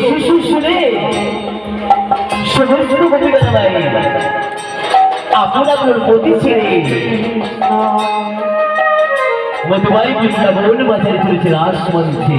শিশু শুনে সমস্ত ঘটনায় আপন আপন প্রতি ছেড়ে মধুবাই বৃন্দাবন মাথায় তুলেছে রাসমঞ্চে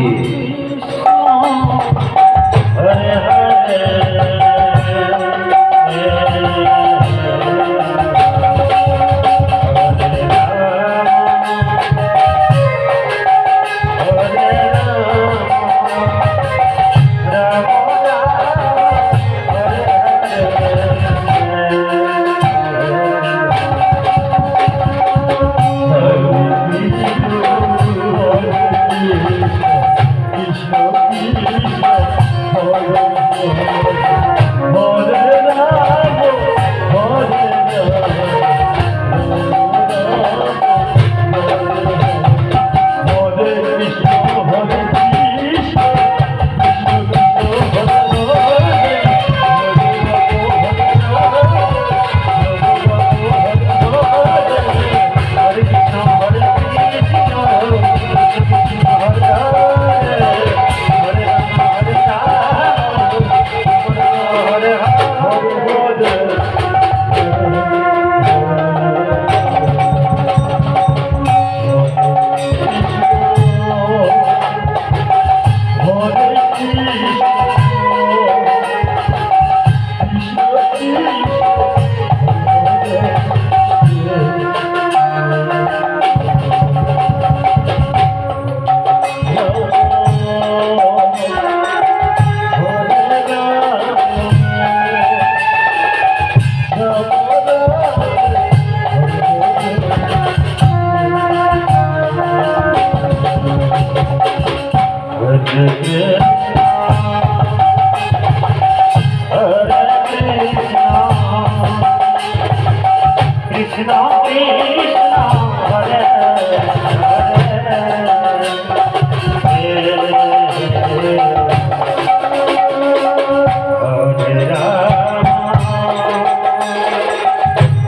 भे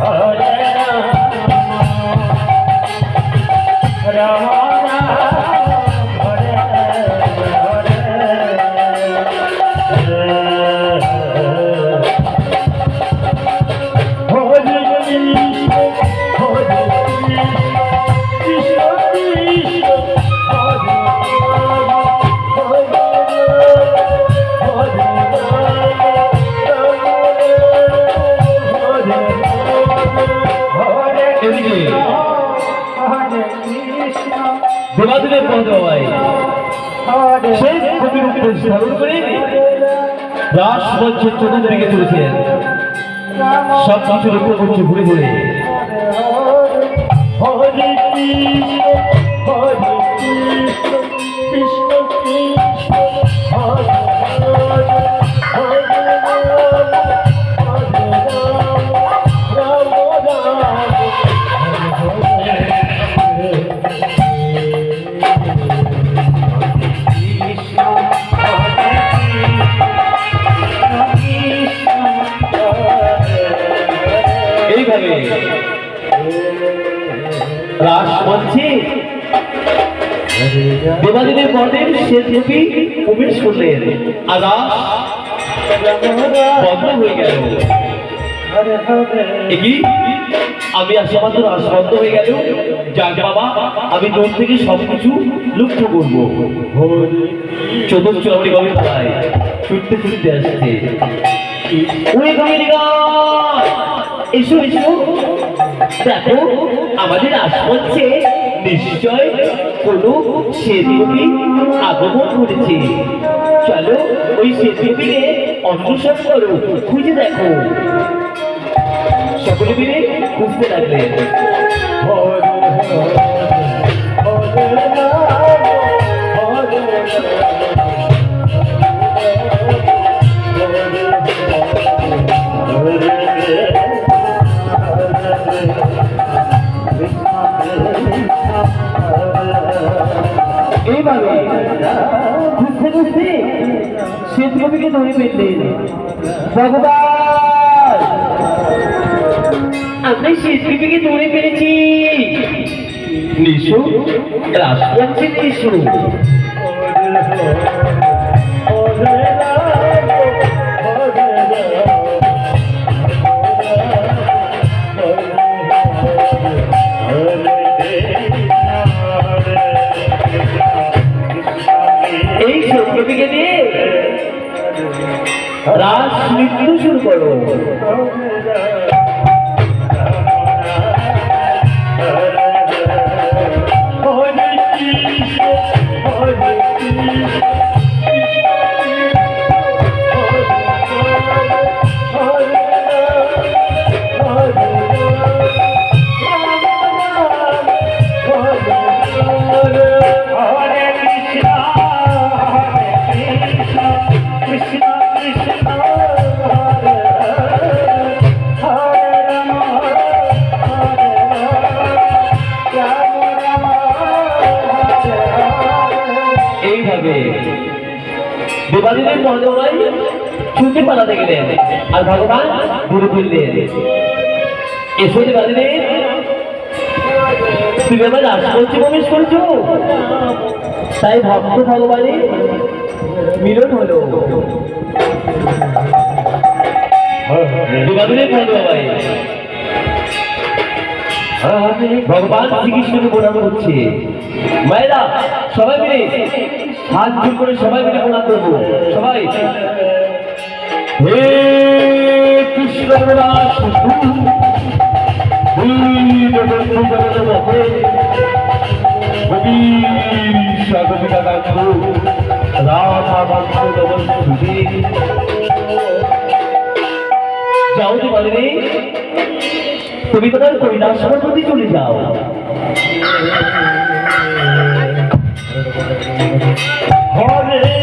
हर সেই কবির উপর স্মরণ করে রাস বলছে চতুর্দিকে চলেছেন রাম সব কিছুর করছে ঘুরে ঘুরে রাস মঞ্চে দেবাদিনের পদের সে দেবী প্রবেশ করলেন আর রাস বন্ধ হয়ে গেল। আমি আসা মাত্র রাস বন্ধ হয়ে গেল। যাক বাবা, আমি দূর থেকে সবকিছু লক্ষ্য করব। চতুর্থ চুরামণি গভীর পাড়ায় ছুটতে ছুটতে আসছে। এসো এসো। দেখো। আমাদের আসছে নিশ্চয় কোনো সেতুবি আগমন করেছে চলো ওই সেতুবিকে অন্বেষণ করো খুঁজে দেখো সকলে মিলে খুঁজতে লাগলেন এইভাবে খুঁজতে খুঁজতে সেতুবিকে ধরে ফেললেন ভগবান আমরা সেতুবিকে ধরে ফেলেছি নিশু রাষ্ট্রপতি নিশু। রাস নৃত্য শুরু করো দেবাদিনের মহাদেবাই ছুটি পালাতে গেলেন আর ভগবান ঘুরে ফিরলেন এসো দেবাদিনে তুমি আমার রাষ্ট্রপতি প্রবেশ করেছ। তাই ভক্ত ভগবানের মিলন হলো। দেবাদিনের মহাদেবাই ভগবান শ্রীকৃষ্ণকে প্রণাম করছে। মায়েরা সবাই মিলে হাত জোর করে সবাই মিলে প্রণাম করব সবাই। হে কৃষ্ণ যাও তো বলে তুমি তোমার কৈলাস চলে যাও। ঘরে